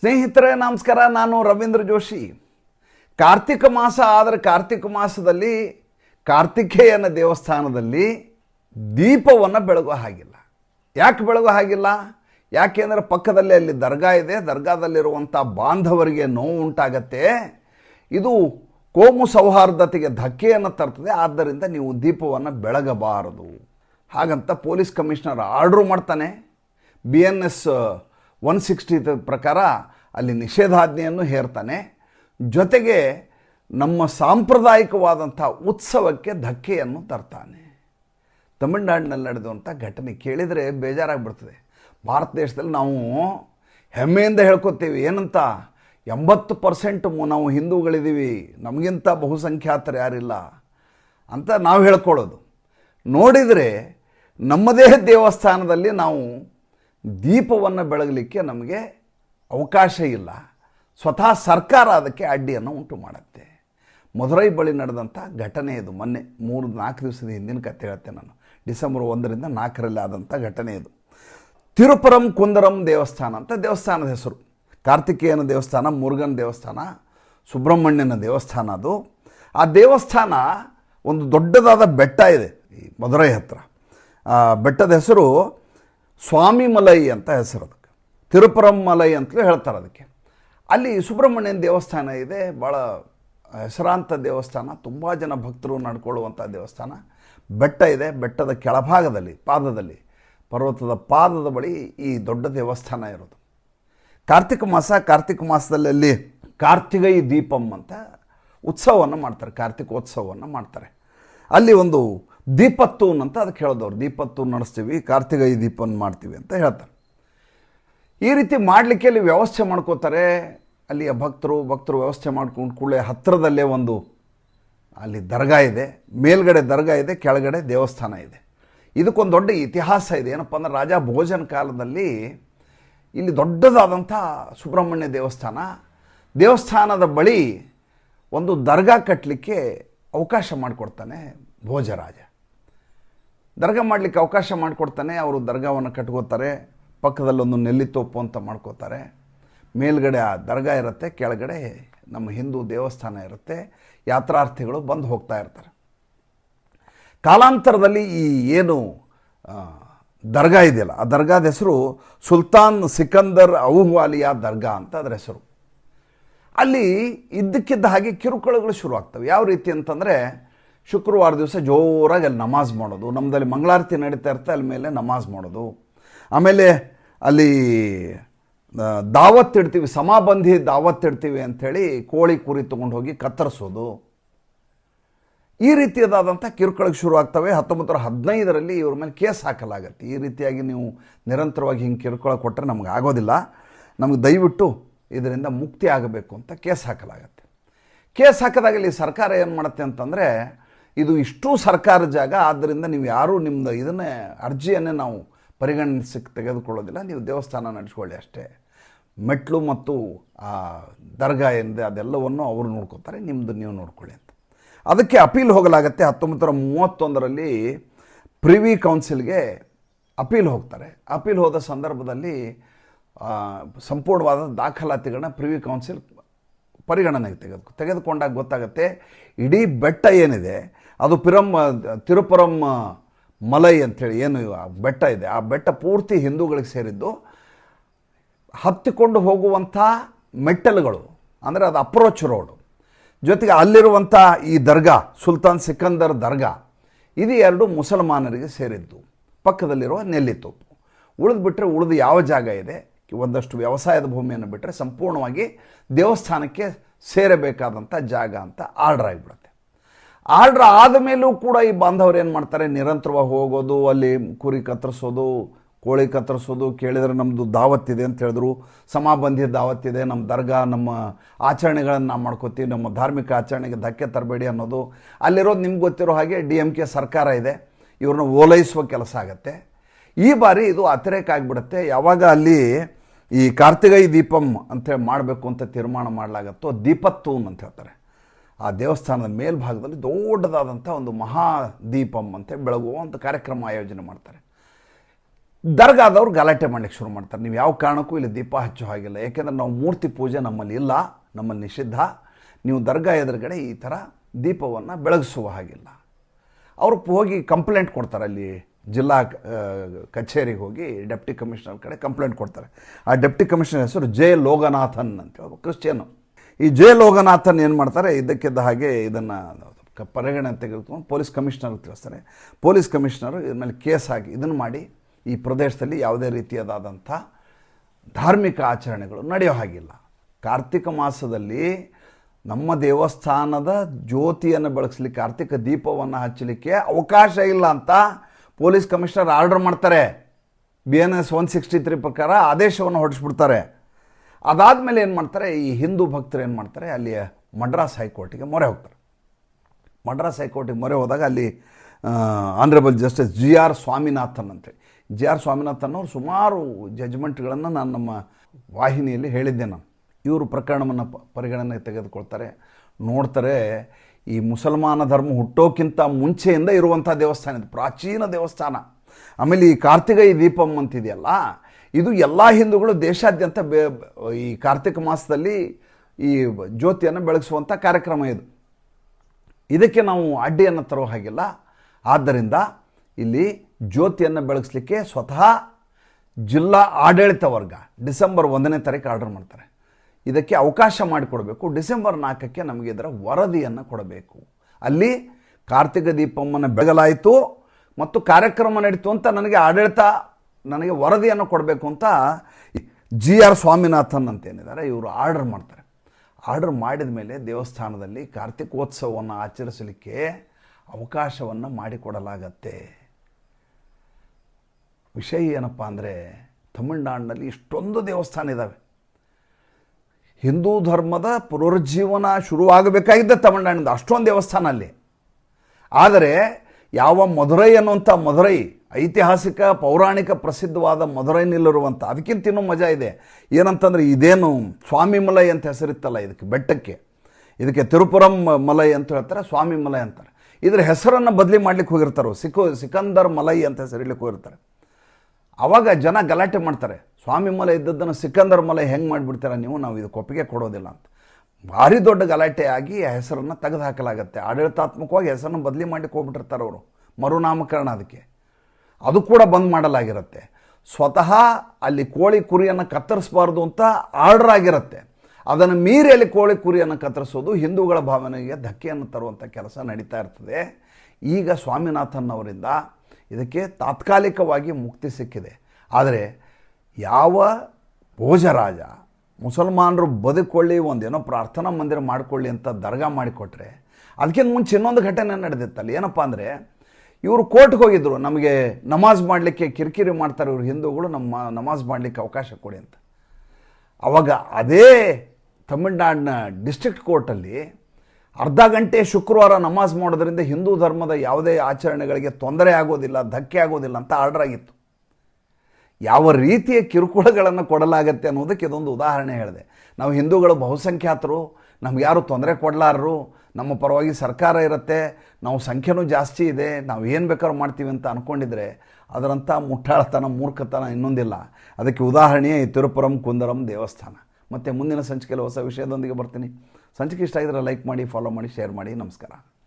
ಸ್ನೇಹಿತರೆ, ನಮಸ್ಕಾರ. ನಾನು ರವೀಂದ್ರ ಜೋಶಿ. ಕಾರ್ತಿಕ ಮಾಸ ಆದರೆ ಕಾರ್ತಿಕ ಮಾಸದಲ್ಲಿ ಕಾರ್ತಿಕೇಯನ ದೇವಸ್ಥಾನದಲ್ಲಿ ದೀಪವನ್ನು ಬೆಳಗೋ ಹಾಗಿಲ್ಲ. ಯಾಕೆ ಬೆಳಗೋ ಹಾಗಿಲ್ಲ? ಯಾಕೆಂದರೆ ಪಕ್ಕದಲ್ಲಿ ಅಲ್ಲಿ ದರ್ಗಾ ಇದೆ. ದರ್ಗಾದಲ್ಲಿರುವಂಥ ಬಾಂಧವರಿಗೆ ನೋವು ಉಂಟಾಗತ್ತೆ. ಇದು ಕೋಮು ಸೌಹಾರ್ದತೆಗೆ ಧಕ್ಕೆಯನ್ನು ತರ್ತದೆ. ಆದ್ದರಿಂದ ನೀವು ದೀಪವನ್ನು ಬೆಳಗಬಾರದು. ಹಾಗಂತ ಪೊಲೀಸ್ ಕಮಿಷನರ್ ಆರ್ಡ್ರು ಮಾಡ್ತಾನೆ. B N S one sixty ಪ್ರಕಾರ ಅಲ್ಲಿ ನಿಷೇಧಾಜ್ಞೆಯನ್ನು ಹೇರ್ತಾನೆ. ಜೊತೆಗೆ ನಮ್ಮ ಸಾಂಪ್ರದಾಯಿಕವಾದಂಥ ಉತ್ಸವಕ್ಕೆ ಧಕ್ಕೆಯನ್ನು ತರ್ತಾನೆ. ತಮಿಳುನಾಡಿನಲ್ಲಿ ನಡೆದಂಥ ಘಟನೆ ಕೇಳಿದರೆ ಬೇಜಾರಾಗ್ಬಿಡ್ತದೆ. ಭಾರತ ದೇಶದಲ್ಲಿ ನಾವು ಹೆಮ್ಮೆಯಿಂದ ಹೇಳ್ಕೊತೀವಿ, ಏನಂತ? ಎಂಬತ್ತು ಪರ್ಸೆಂಟ್ ನಾವು ಹಿಂದೂಗಳಿದ್ದೀವಿ, ನಮಗಿಂತ ಬಹುಸಂಖ್ಯಾತರು ಯಾರಿಲ್ಲ ಅಂತ ನಾವು ಹೇಳ್ಕೊಳ್ಳೋದು. ನೋಡಿದರೆ ನಮ್ಮದೇ ದೇವಸ್ಥಾನದಲ್ಲಿ ನಾವು ದೀಪವನ್ನು ಬೆಳಗಲಿಕ್ಕೆ ನಮಗೆ ಅವಕಾಶ ಇಲ್ಲ. ಸ್ವತಃ ಸರ್ಕಾರ ಅದಕ್ಕೆ ಅಡ್ಡಿಯನ್ನು ಉಂಟು ಮಾಡುತ್ತೆ. ಮಧುರೈ ಬಳಿ ನಡೆದಂಥ ಘಟನೆ ಇದು. ಮೊನ್ನೆ ಮೂರು, ನಾಲ್ಕು ದಿವಸದ ಹಿಂದಿನ ಕತೆ ಹೇಳ್ತೇನೆ ನಾನು. ಡಿಸೆಂಬರ್ ಒಂದರಿಂದ ನಾಲ್ಕರಲ್ಲಿ ಆದಂಥ ಘಟನೆ ಇದು. ತಿರುಪುರಂ ಕುಂದರಂ ದೇವಸ್ಥಾನ ಅಂತ ದೇವಸ್ಥಾನದ ಹೆಸರು. ಕಾರ್ತಿಕೇಯನ ದೇವಸ್ಥಾನ, ಮುರುಗನ್ ದೇವಸ್ಥಾನ, ಸುಬ್ರಹ್ಮಣ್ಯನ ದೇವಸ್ಥಾನ ಅದು. ಆ ದೇವಸ್ಥಾನ ಒಂದು ದೊಡ್ಡದಾದ ಬೆಟ್ಟ ಇದೆ ಈ ಮಧುರೈ ಹತ್ರ. ಬೆಟ್ಟದ ಹೆಸರು ಸ್ವಾಮಿ ಮಲೈ ಅಂತ ಹೆಸರು ಅದಕ್ಕೆ ತಿರುಪುರಂ ಮಲೈ ಅಂತಲೂ ಹೇಳ್ತಾರೆ ಅದಕ್ಕೆ. ಅಲ್ಲಿ ಸುಬ್ರಹ್ಮಣ್ಯನ ದೇವಸ್ಥಾನ ಇದೆ ಭಾಳ ಹೆಸರಾಂತ ದೇವಸ್ಥಾನ, ತುಂಬ ಜನ ಭಕ್ತರು ನಡ್ಕೊಳ್ಳುವಂಥ ದೇವಸ್ಥಾನ. ಬೆಟ್ಟ ಇದೆ, ಬೆಟ್ಟದ ಕೆಳಭಾಗದಲ್ಲಿ, ಪಾದದಲ್ಲಿ, ಪರ್ವತದ ಪಾದದ ಬಳಿ ಈ ದೊಡ್ಡ ದೇವಸ್ಥಾನ ಇರೋದು. ಕಾರ್ತಿಕ ಮಾಸ, ಕಾರ್ತಿಕ ಮಾಸದಲ್ಲಿ ಅಲ್ಲಿ ಕಾರ್ತಿಗೈ ದೀಪಂ ಅಂತ ಉತ್ಸವವನ್ನು ಮಾಡ್ತಾರೆ, ಕಾರ್ತಿಕೋತ್ಸವವನ್ನು ಮಾಡ್ತಾರೆ. ಅಲ್ಲಿ ಒಂದು ದೀಪತ್ತೂನ್ ಅಂತ ಅದಕ್ಕೆ ಹೇಳೋದವ್ರು, ದೀಪತ್ತೂನ್ ನಡೆಸ್ತೀವಿ, ಕಾರ್ತಿಗೈ ದೀಪವನ್ನು ಮಾಡ್ತೀವಿ ಅಂತ ಹೇಳ್ತಾರೆ. ಈ ರೀತಿ ಮಾಡಲಿಕ್ಕೆ ಅಲ್ಲಿ ವ್ಯವಸ್ಥೆ ಮಾಡ್ಕೋತಾರೆ. ಅಲ್ಲಿಯ ಭಕ್ತರು ಭಕ್ತರು ವ್ಯವಸ್ಥೆ ಮಾಡ್ಕೊಂಡು ಕೂಡಲೇ ಹತ್ತಿರದಲ್ಲೇ ಒಂದು ಅಲ್ಲಿ ದರ್ಗಾ ಇದೆ. ಮೇಲ್ಗಡೆ ದರ್ಗಾ ಇದೆ, ಕೆಳಗಡೆ ದೇವಸ್ಥಾನ ಇದೆ. ಇದಕ್ಕೊಂದು ದೊಡ್ಡ ಇತಿಹಾಸ ಇದೆ. ಏನಪ್ಪ ಅಂದ್ರೆ ರಾಜ ಭೋಜನ ಕಾಲದಲ್ಲಿ ಇಲ್ಲಿ ದೊಡ್ಡದಾದಂಥ ಸುಬ್ರಹ್ಮಣ್ಯ ದೇವಸ್ಥಾನ. ದೇವಸ್ಥಾನದ ಬಳಿ ಒಂದು ದರ್ಗಾ ಕಟ್ಟಲಿಕ್ಕೆ ಅವಕಾಶ ಮಾಡಿಕೊಡ್ತಾನೆ ಭೋಜರಾಜ. ದರ್ಗಾ ಮಾಡಲಿಕ್ಕೆ ಅವಕಾಶ ಮಾಡಿಕೊಡ್ತಾನೆ, ಅವರು ದರ್ಗಾವನ್ನು ಕಟ್ಕೋತಾರೆ. ಪಕ್ಕದಲ್ಲೊಂದು ನೆಲ್ಲಿತೋಪು ಅಂತ ಮಾಡ್ಕೋತಾರೆ. ಮೇಲ್ಗಡೆ ಆ ದರ್ಗಾ ಇರುತ್ತೆ, ಕೆಳಗಡೆ ನಮ್ಮ ಹಿಂದೂ ದೇವಸ್ಥಾನ ಇರುತ್ತೆ, ಯಾತ್ರಾರ್ಥಿಗಳು ಬಂದು ಹೋಗ್ತಾ ಇರ್ತಾರೆ. ಕಾಲಾಂತರದಲ್ಲಿ ಈ ಏನು ದರ್ಗಾ ಇದೆಯಲ್ಲ, ಆ ದರ್ಗಾದ ಹೆಸರು ಸುಲ್ತಾನ್ ಸಿಕಂದರ್ ಔಹ್ವಾಲಿಯಾ ದರ್ಗಾ ಅಂತ ಅದರ ಹೆಸರು. ಅಲ್ಲಿ ಇದ್ದಕ್ಕಿದ್ದ ಹಾಗೆ ಕಿರುಕುಳಗಳು ಶುರು ಆಗ್ತವೆ. ಯಾವ ರೀತಿ ಅಂತಂದರೆ, ಶುಕ್ರವಾರ ದಿವಸ ಜೋರಾಗಿ ಅಲ್ಲಿ ನಮಾಜ್ ಮಾಡೋದು. ನಮ್ಮದಲ್ಲಿ ಮಂಗಳಾರತಿ ನಡೀತಾ ಇರುತ್ತೆ, ಅಲ್ಲಿ ಮೇಲೆ ನಮಾಜ್ ಮಾಡೋದು. ಆಮೇಲೆ ಅಲ್ಲಿ ದಾವತ್ತಿಡ್ತೀವಿ ಸಮಾಬಂಧಿ ದಾವತ್ ಇಡ್ತೀವಿ ಅಂಥೇಳಿ ಕೋಳಿ ಕುರಿ ತೊಗೊಂಡು ಹೋಗಿ ಕತ್ತರಿಸೋದು. ಈ ರೀತಿಯದಾದಂಥ ಕಿರುಕುಳಕ್ಕೆ ಶುರು ಆಗ್ತವೆ. ಹತ್ತೊಂಬತ್ತು ನೂರ ಹದಿನೈದರಲ್ಲಿ ಇವ್ರ ಮೇಲೆ ಕೇಸ್ ಹಾಕಲಾಗತ್ತೆ. ಈ ರೀತಿಯಾಗಿ ನೀವು ನಿರಂತರವಾಗಿ ಹಿಂಗೆ ಕಿರುಕುಳ ಕೊಟ್ಟರೆ ನಮ್ಗೆ ಆಗೋದಿಲ್ಲ. ನಮಗೆ ದಯವಿಟ್ಟು ಇದರಿಂದ ಮುಕ್ತಿ ಆಗಬೇಕು ಅಂತ ಕೇಸ್ ಹಾಕಲಾಗತ್ತೆ. ಕೇಸ್ ಹಾಕಿದಾಗ ಇಲ್ಲಿ ಸರ್ಕಾರ ಏನು ಮಾಡುತ್ತೆ ಅಂತಂದರೆ, ಇದು ಇಷ್ಟು ಸರ್ಕಾರ ಜಾಗ ಆದ್ದರಿಂದ ನೀವು ಯಾರೂ ನಿಮ್ಮದು ಇದನ್ನೇ, ಅರ್ಜಿಯನ್ನೇ ನಾವು ಪರಿಗಣಿಸಕ್ಕೆ ತೆಗೆದುಕೊಳ್ಳೋದಿಲ್ಲ, ನೀವು ದೇವಸ್ಥಾನ ನಡೆಸ್ಕೊಳ್ಳಿ ಅಷ್ಟೇ. ಮೆಟ್ಲು ಮತ್ತು ಆ ದರ್ಗಾ ಏನಿದೆ ಅದೆಲ್ಲವನ್ನು ಅವರು ನೋಡ್ಕೋತಾರೆ ನಿಮ್ಮದು ನೀವು ನೋಡ್ಕೊಳ್ಳಿ ಅಂತ. ಅದಕ್ಕೆ ಅಪೀಲ್ ಹೋಗಲಾಗತ್ತೆ, ಹತ್ತೊಂಬತ್ತು ಮೂವತ್ತೊಂದರಲ್ಲಿ ಪ್ರಿವಿ ಕೌನ್ಸಿಲ್ಗೆ ಅಪೀಲ್ ಹೋಗ್ತಾರೆ. ಅಪೀಲ್ ಹೋದ ಸಂದರ್ಭದಲ್ಲಿ ಸಂಪೂರ್ಣವಾದ ದಾಖಲಾತಿಗಳನ್ನ ಪ್ರಿವಿ ಕೌನ್ಸಿಲ್ ಪರಿಗಣನೆಗೆ ತೆಗೆದು ತೆಗೆದುಕೊಂಡಾಗ ಗೊತ್ತಾಗುತ್ತೆ, ಇಡೀ ಬೆಟ್ಟ ಏನಿದೆ, ಅದು ಪಿರಂ, ತಿರುಪುರಂ ಮಲೈ ಅಂಥೇಳಿ ಏನು ಆ ಬೆಟ್ಟ ಇದೆ, ಆ ಬೆಟ್ಟ ಪೂರ್ತಿ ಹಿಂದೂಗಳಿಗೆ ಸೇರಿದ್ದು, ಹತ್ತಿಕೊಂಡು ಹೋಗುವಂಥ ಮೆಟ್ಟಲುಗಳು, ಅಂದರೆ ಅದು ಅಪ್ರೋಚ್ ರೋಡು ಜೊತೆಗೆ ಅಲ್ಲಿರುವಂಥ ಈ ದರ್ಗಾ, ಸುಲ್ತಾನ್ ಸಿಕಂದರ್ ದರ್ಗಾ, ಇದು ಎರಡು ಮುಸಲ್ಮಾನರಿಗೆ ಸೇರಿದ್ದು, ಪಕ್ಕದಲ್ಲಿರುವ ನೆಲ್ಲಿತೋಪು ಉಳಿದು ಬಿಟ್ಟರೆ ಉಳಿದು ಯಾವ ಜಾಗ ಇದೆ, ಒಂದಷ್ಟು ವ್ಯವಸಾಯದ ಭೂಮಿಯನ್ನು ಬಿಟ್ಟರೆ ಸಂಪೂರ್ಣವಾಗಿ ದೇವಸ್ಥಾನಕ್ಕೆ ಸೇರಬೇಕಾದಂಥ ಜಾಗ ಅಂತ ಆರ್ಡರ್ ಆಗಿಬಿಡುತ್ತೆ. ಆರ್ಡ್ರ್ ಆದ ಮೇಲೂ ಕೂಡ ಈ ಬಾಂಧವರು ಏನು ಮಾಡ್ತಾರೆ? ನಿರಂತರವಾಗಿ ಹೋಗೋದು, ಅಲ್ಲಿ ಕುರಿ ಕತ್ತರಿಸೋದು, ಕೋಳಿ ಕತ್ತರಿಸೋದು, ಕೇಳಿದರೆ ನಮ್ಮದು ದಾವತ್ತಿದೆ ಅಂತ ಹೇಳಿದ್ರು. ಸಮಾಬಂಧಿ ದಾವತ್ತಿದೆ ನಮ್ಮ ದರ್ಗಾ, ನಮ್ಮ ಆಚರಣೆಗಳನ್ನು ನಾವು ಮಾಡ್ಕೋತೀವಿ, ನಮ್ಮ ಧಾರ್ಮಿಕ ಆಚರಣೆಗೆ ಧಕ್ಕೆ ತರಬೇಡಿ ಅನ್ನೋದು. ಅಲ್ಲಿರೋದು ನಿಮ್ಗೆ ಗೊತ್ತಿರೋ ಹಾಗೆ ಡಿ ಎಂ ಕೆ ಸರ್ಕಾರ ಇದೆ. ಇವ್ರನ್ನ ಓಲೈಸುವ ಕೆಲಸ ಆಗುತ್ತೆ. ಈ ಬಾರಿ ಇದು ಅತಿರೇಕ ಆಗಿಬಿಡುತ್ತೆ. ಯಾವಾಗ ಅಲ್ಲಿ ಈ ಕಾರ್ತಿಗೈ ದೀಪಂ ಅಂತೇಳಿ ಮಾಡಬೇಕು ಅಂತ ತೀರ್ಮಾನ ಮಾಡಲಾಗತ್ತೋ, ದೀಪತ್ತೂನ್ ಅಂತ ಹೇಳ್ತಾರೆ. ಆ ದೇವಸ್ಥಾನದ ಮೇಲ್ಭಾಗದಲ್ಲಿ ದೊಡ್ಡದಾದಂಥ ಒಂದು ಮಹಾ ದೀಪಂ ಅಂತ ಬೆಳಗುವ ಒಂದು ಕಾರ್ಯಕ್ರಮ ಆಯೋಜನೆ ಮಾಡ್ತಾರೆ. ದರ್ಗಾದವ್ರು ಗಲಾಟೆ ಮಾಡಲಿಕ್ಕೆ ಶುರು ಮಾಡ್ತಾರೆ. ನೀವು ಯಾವ ಕಾರಣಕ್ಕೂ ಇಲ್ಲಿ ದೀಪ ಹಚ್ಚೋ ಹಾಗಿಲ್ಲ. ಏಕೆಂದರೆ ನಾವು ಮೂರ್ತಿ ಪೂಜೆ ನಮ್ಮಲ್ಲಿ ಇಲ್ಲ, ನಮ್ಮಲ್ಲಿ ನಿಷಿದ್ಧ. ನೀವು ದರ್ಗಾ ಎದುರುಗಡೆ ಈ ಥರ ದೀಪವನ್ನು ಬೆಳಗಿಸುವ ಹಾಗಿಲ್ಲ. ಅವರು ಹೋಗಿ ಕಂಪ್ಲೇಂಟ್ ಕೊಡ್ತಾರೆ. ಅಲ್ಲಿ ಜಿಲ್ಲಾ ಕಚೇರಿಗೆ ಹೋಗಿ ಡೆಪ್ಟಿ ಕಮಿಷನರ್ ಕಡೆ ಕಂಪ್ಲೇಂಟ್ ಕೊಡ್ತಾರೆ. ಆ ಡೆಪ್ಟಿ ಕಮಿಷನರ್ ಹೆಸರು ಜೆ ಲೋಗನಾಥನ್ ಅಂತ ಹೇಳ್ಬೋದು. ಕ್ರಿಶ್ಚಿಯನು. ಈ ಜೆ ಲೋಗನಾಥನ್ ಏನು ಮಾಡ್ತಾರೆ? ಇದಕ್ಕಿದ್ದ ಹಾಗೆ ಇದನ್ನು ಪರಿಗಣನೆ ತೆಗೆದುಕೊಂಡು ಪೊಲೀಸ್ ಕಮಿಷನರ್ಗೆ ತಿಳಿಸ್ತಾರೆ. ಪೊಲೀಸ್ ಕಮಿಷನರ್ ಇದ್ರ ಮೇಲೆ ಕೇಸ್ ಹಾಕಿ ಇದನ್ನು ಮಾಡಿ ಈ ಪ್ರದೇಶದಲ್ಲಿ ಯಾವುದೇ ರೀತಿಯಾದಂಥ ಧಾರ್ಮಿಕ ಆಚರಣೆಗಳು ನಡೆಯೋ ಹಾಗಿಲ್ಲ. ಕಾರ್ತಿಕ ಮಾಸದಲ್ಲಿ ನಮ್ಮ ದೇವಸ್ಥಾನದ ಜ್ಯೋತಿಯನ್ನು ಬೆಳಗಿಸ್ಲಿಕ್ಕೆ, ಕಾರ್ತಿಕ ದೀಪವನ್ನು ಹಚ್ಚಲಿಕ್ಕೆ ಅವಕಾಶ ಇಲ್ಲ ಅಂತ ಪೊಲೀಸ್ ಕಮಿಷನರ್ ಆರ್ಡರ್ ಮಾಡ್ತಾರೆ. B N S one sixty three ಪ್ರಕಾರ ಆದೇಶವನ್ನು ಹೊರಡಿಸ್ಬಿಡ್ತಾರೆ. ಅದಾದಮೇಲೆ ಏನು ಮಾಡ್ತಾರೆ, ಈ ಹಿಂದೂ ಭಕ್ತರು ಏನು ಮಾಡ್ತಾರೆ ಅಲ್ಲಿ ಮಡ್ರಾಸ್ ಹೈಕೋರ್ಟಿಗೆ ಮೊರೆ ಹೋಗ್ತಾರೆ. ಮಡ್ರಾಸ್ ಹೈಕೋರ್ಟಿಗೆ ಮೊರೆ ಹೋದಾಗ ಅಲ್ಲಿ honourable justice G R Swaminathan ಅಂತೇಳಿ ಜಿ ಆರ್ ಸ್ವಾಮಿನಾಥನ್ ಅವರು ಸುಮಾರು ಜಜ್ಮೆಂಟ್ಗಳನ್ನು ನಾನು ನಮ್ಮ ವಾಹಿನಿಯಲ್ಲಿ ಹೇಳಿದ್ದೆ ನಾನು. ಇವರು ಪ್ರಕರಣವನ್ನು ಪರಿಗಣನೆಗೆ ತೆಗೆದುಕೊಳ್ತಾರೆ. ನೋಡ್ತಾರೆ, ಈ ಮುಸಲ್ಮಾನ ಧರ್ಮ ಹುಟ್ಟೋಕ್ಕಿಂತ ಮುಂಚೆಯಿಂದ ಇರುವಂಥ ದೇವಸ್ಥಾನ ಇದು, ಪ್ರಾಚೀನ ದೇವಸ್ಥಾನ. ಆಮೇಲೆ ಈ ಕಾರ್ತಿಕೈ ದೀಪಂ ಅಂತಿದೆಯಲ್ಲ ಇದು ಎಲ್ಲ ಹಿಂದೂಗಳು ದೇಶಾದ್ಯಂತ ಬೆ ಈ ಕಾರ್ತಿಕ ಮಾಸದಲ್ಲಿ ಈ ಜ್ಯೋತಿಯನ್ನು ಬೆಳಗಿಸುವಂಥ ಕಾರ್ಯಕ್ರಮ ಇದು. ಇದಕ್ಕೆ ನಾವು ಅಡ್ಡಿಯನ್ನು ತರುವ ಹಾಗಿಲ್ಲ. ಆದ್ದರಿಂದ ಇಲ್ಲಿ ಜ್ಯೋತಿಯನ್ನು ಬೆಳಗಿಸ್ಲಿಕ್ಕೆ ಸ್ವತಃ ಜಿಲ್ಲಾ ಆಡಳಿತ ವರ್ಗ ಡಿಸೆಂಬರ್ ಒಂದನೇ ತಾರೀಕು ಆರ್ಡರ್ ಮಾಡ್ತಾರೆ. ಇದಕ್ಕೆ ಅವಕಾಶ ಮಾಡಿಕೊಡಬೇಕು. ಡಿಸೆಂಬರ್ ನಾಲ್ಕಕ್ಕೆ ನಮಗೆ ಇದರ ವರದಿಯನ್ನು ಕೊಡಬೇಕು. ಅಲ್ಲಿ ಕಾರ್ತಿಕ ದೀಪಮ್ಮನ ಬೆಳಗಲಾಯಿತು ಮತ್ತು ಕಾರ್ಯಕ್ರಮ ನಡೀತು ಅಂತ ನನಗೆ ಆಡಳಿತ ನನಗೆ ವರದಿಯನ್ನು ಕೊಡಬೇಕು ಅಂತ ಜಿ ಆರ್ ಸ್ವಾಮಿನಾಥನ್ ಅಂತೇನಿದ್ದಾರೆ ಇವರು ಆರ್ಡರ್ ಮಾಡ್ತಾರೆ. ಆರ್ಡರ್ ಮಾಡಿದ ಮೇಲೆ ದೇವಸ್ಥಾನದಲ್ಲಿ ಕಾರ್ತಿಕೋತ್ಸವವನ್ನು ಆಚರಿಸಲಿಕ್ಕೆ ಅವಕಾಶವನ್ನು ಮಾಡಿಕೊಡಲಾಗತ್ತೆ. ವಿಷಯ ಏನಪ್ಪ ಅಂದರೆ, ತಮಿಳುನಾಡಿನಲ್ಲಿ ಇಷ್ಟೊಂದು ದೇವಸ್ಥಾನ ಇದ್ದಾವೆ ಹಿಂದೂ ಧರ್ಮದ ಪುನರುಜ್ಜೀವನ ಶುರುವಾಗಬೇಕಾಗಿದ್ದ ತಮಿಳುನಾಡಿನಿಂದ ಅಷ್ಟೊಂದು ದೇವಸ್ಥಾನ ಅಲ್ಲಿ. ಆದರೆ ಯಾವ ಮಧುರೈ ಅನ್ನುವಂಥ ಮಧುರೈ ಐತಿಹಾಸಿಕ, ಪೌರಾಣಿಕ ಪ್ರಸಿದ್ಧವಾದ ಮಧುರೈನಲ್ಲಿರುವಂಥ ಅದಕ್ಕಿಂತ ಇನ್ನೂ ಮಜಾ ಇದೆ. ಏನಂತಂದರೆ ಇದೇನು ಸ್ವಾಮಿ ಮಲೈ ಅಂತ ಹೆಸರಿತ್ತಲ್ಲ ಇದಕ್ಕೆ, ಬೆಟ್ಟಕ್ಕೆ. ಇದಕ್ಕೆ ತಿರುಪುರಂ ಮಲೈ ಅಂತ ಹೇಳ್ತಾರೆ, ಸ್ವಾಮಿ ಮಲೈ ಅಂತಾರೆ. ಇದರ ಹೆಸರನ್ನು ಬದಲಿ ಮಾಡ್ಲಿಕ್ಕೆ ಹೋಗಿರ್ತಾರೆ, ಸಿಕ್ಕು, ಸಿಕಂದರ್ ಮಲೈ ಅಂತ ಹೆಸರಿಲಿಕ್ಕೆ ಹೋಗಿರ್ತಾರೆ. ಅವಾಗ ಜನ ಗಲಾಟೆ ಮಾಡ್ತಾರೆ, ಸ್ವಾಮಿ ಮಲೈ ಇದ್ದದ್ದನ್ನು ಸಿಕಂದರ್ ಮಲೈ ಹೆಂಗೆ ಮಾಡಿಬಿಡ್ತೀರ ನೀವು, ನಾವು ಇದಕ್ಕೆ ಒಪ್ಪಿಗೆ ಕೊಡೋದಿಲ್ಲ ಅಂತ. ಭಾರಿ ದೊಡ್ಡ ಗಲಾಟೆ ಆಗಿ ಆ ಹೆಸರನ್ನು ತೆಗೆದು ಹಾಕಲಾಗತ್ತೆ. ಆಡಳಿತಾತ್ಮಕವಾಗಿ ಹೆಸರನ್ನು ಬದಲಿ ಮಾಡ್ಲಿಕ್ಕೆ ಹೋಗ್ಬಿಟ್ಟಿರ್ತಾರೆ ಅವರು, ಮರುನಾಮಕರಣ ಅದಕ್ಕೆ. ಅದು ಕೂಡ ಬಂದ್ ಮಾಡಲಾಗಿರುತ್ತೆ. ಸ್ವತಃ ಅಲ್ಲಿ ಕೋಳಿ ಕುರಿಯನ್ನು ಕತ್ತರಿಸಬಾರ್ದು ಅಂತ ಆರ್ಡರ್ ಆಗಿರುತ್ತೆ. ಅದನ್ನು ಮೀರಿ ಅಲ್ಲಿ ಕೋಳಿ ಕುರಿಯನ್ನು ಕತ್ತರಿಸೋದು ಹಿಂದೂಗಳ ಭಾವನೆಗೆ ಧಕ್ಕೆಯನ್ನು ತರುವಂಥ ಕೆಲಸ ನಡೀತಾ ಇರ್ತದೆ. ಈಗ ಸ್ವಾಮಿನಾಥನ್ ಅವರಿಂದ ಇದಕ್ಕೆ ತಾತ್ಕಾಲಿಕವಾಗಿ ಮುಕ್ತಿ ಸಿಕ್ಕಿದೆ. ಆದರೆ ಯಾವ ಭೋಜರಾಜ ಮುಸಲ್ಮಾನರು ಬದುಕೊಳ್ಳಿ, ಒಂದೇನೋ ಪ್ರಾರ್ಥನಾ ಮಂದಿರ ಮಾಡಿಕೊಳ್ಳಿ ಅಂತ ದರ್ಗಾ ಮಾಡಿಕೊಟ್ರೆ, ಅದಕ್ಕಿಂತ ಮುಂಚೆ ಇನ್ನೊಂದು ಘಟನೆ ನಡೆದಿತ್ತಲ್ಲ. ಏನಪ್ಪ ಅಂದರೆ ಇವರು ಕೋರ್ಟ್ಗೆ ಹೋಗಿದ್ರು. ನಮಗೆ ನಮಾಜ್ ಮಾಡಲಿಕ್ಕೆ ಕಿರಿಕಿರಿ ಮಾಡ್ತಾರೆ ಇವರು ಹಿಂದೂಗಳು, ನಮ್ಮ ನಮಾಜ್ ಮಾಡಲಿಕ್ಕೆ ಅವಕಾಶ ಕೊಡಿ ಅಂತ. ಅವಾಗ ಅದೇ ತಮಿಳ್ನಾಡಿನ ಡಿಸ್ಟ್ರಿಕ್ಟ್ ಕೋರ್ಟಲ್ಲಿ ಅರ್ಧ ಗಂಟೆ ಶುಕ್ರವಾರ ನಮಾಜ್ ಮಾಡೋದ್ರಿಂದ ಹಿಂದೂ ಧರ್ಮದ ಯಾವುದೇ ಆಚರಣೆಗಳಿಗೆ ತೊಂದರೆ ಆಗೋದಿಲ್ಲ, ಧಕ್ಕೆ ಆಗೋದಿಲ್ಲ ಅಂತ ಆರ್ಡರ್ ಆಗಿತ್ತು. ಯಾವ ರೀತಿಯ ಕಿರುಕುಳಗಳನ್ನು ಕೊಡಲಾಗತ್ತೆ ಅನ್ನೋದಕ್ಕೆ ಇದೊಂದು ಉದಾಹರಣೆ ಹೇಳಿದೆ. ನಾವು ಹಿಂದೂಗಳು ಬಹುಸಂಖ್ಯಾತರು, ನಮ್ಗೆ ಯಾರು ತೊಂದರೆ ಕೊಡಲಾರರು ನಮ್ಮ ಪರವಾಗಿ ಸರ್ಕಾರ ಇರುತ್ತೆ, ನಾವು ಸಂಖ್ಯೆನೂ ಜಾಸ್ತಿ ಇದೆ, ನಾವು ಏನು ಬೇಕಾದ್ರೂ ಮಾಡ್ತೀವಿ ಅಂತ ಅಂದ್ಕೊಂಡಿದ್ರೆ ಅದರಂಥ ಮುಟ್ಟಾಳತನ, ಮೂರ್ಖತನ ಇನ್ನೊಂದಿಲ್ಲ. ಅದಕ್ಕೆ ಉದಾಹರಣೆಯೇ ಈ ತಿರುಪುರಂ ಕುಂದರಂ ದೇವಸ್ಥಾನ. ಮತ್ತು ಮುಂದಿನ ಸಂಚಿಕೆಯಲ್ಲಿ ಹೊಸ ವಿಷಯದೊಂದಿಗೆ ಬರ್ತೀನಿ. ಸಂಚಿಕೆ ಇಷ್ಟ ಆಗಿದ್ರೆ ಲೈಕ್ ಮಾಡಿ ಫಾಲೋ ಮಾಡಿ ಶೇರ್ ಮಾಡಿ. ನಮಸ್ಕಾರ.